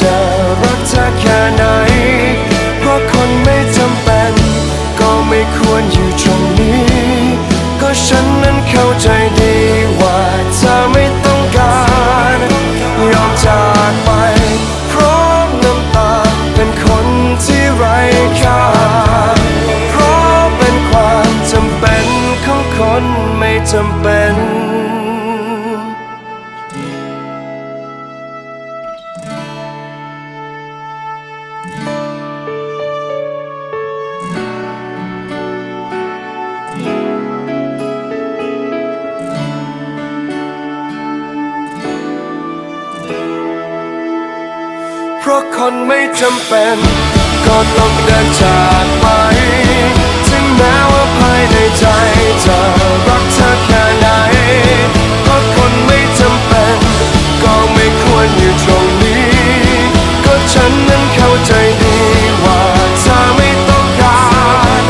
จะรักเธอแค่ไหน เพราะคนไม่จำเป็น ก็ไม่ควรอยู่ตรงนี้ ก็ฉันนั้นเข้าใจดีว่าเธอไม่ต้องการยอมจากไป พร้อมน้ำตาเป็นคนที่ไร้ค่า เพราะเป็นความจำเป็นของคนไม่จำเป็น เพราะคนไม่จำเป็น ก็ต้องเดินจากไป ถึงแม้ว่าภายในใจจะรักเธอแค่ไหน เพราะคนไม่จำเป็น ก็ไม่ควรอยู่ตรงนี้ ก็ฉันนั้นเข้าใจดีว่าเธอไม่ต้องการ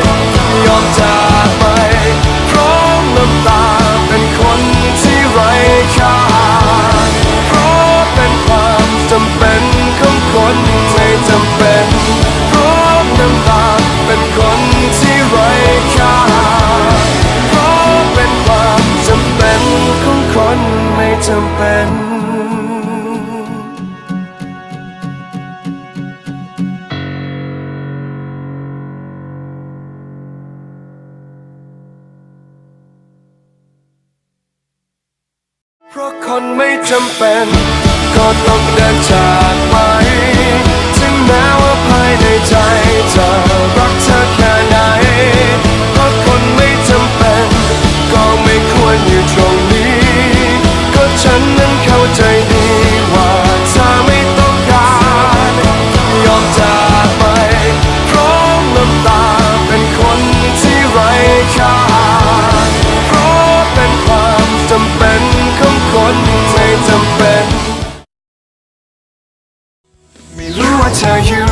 ยอมจากไป พร้อมน้ำตาเป็นคนที่ไร้ค่า เพราะคนไม่จำเป็น ก็ต้องเดินจากไป ไม่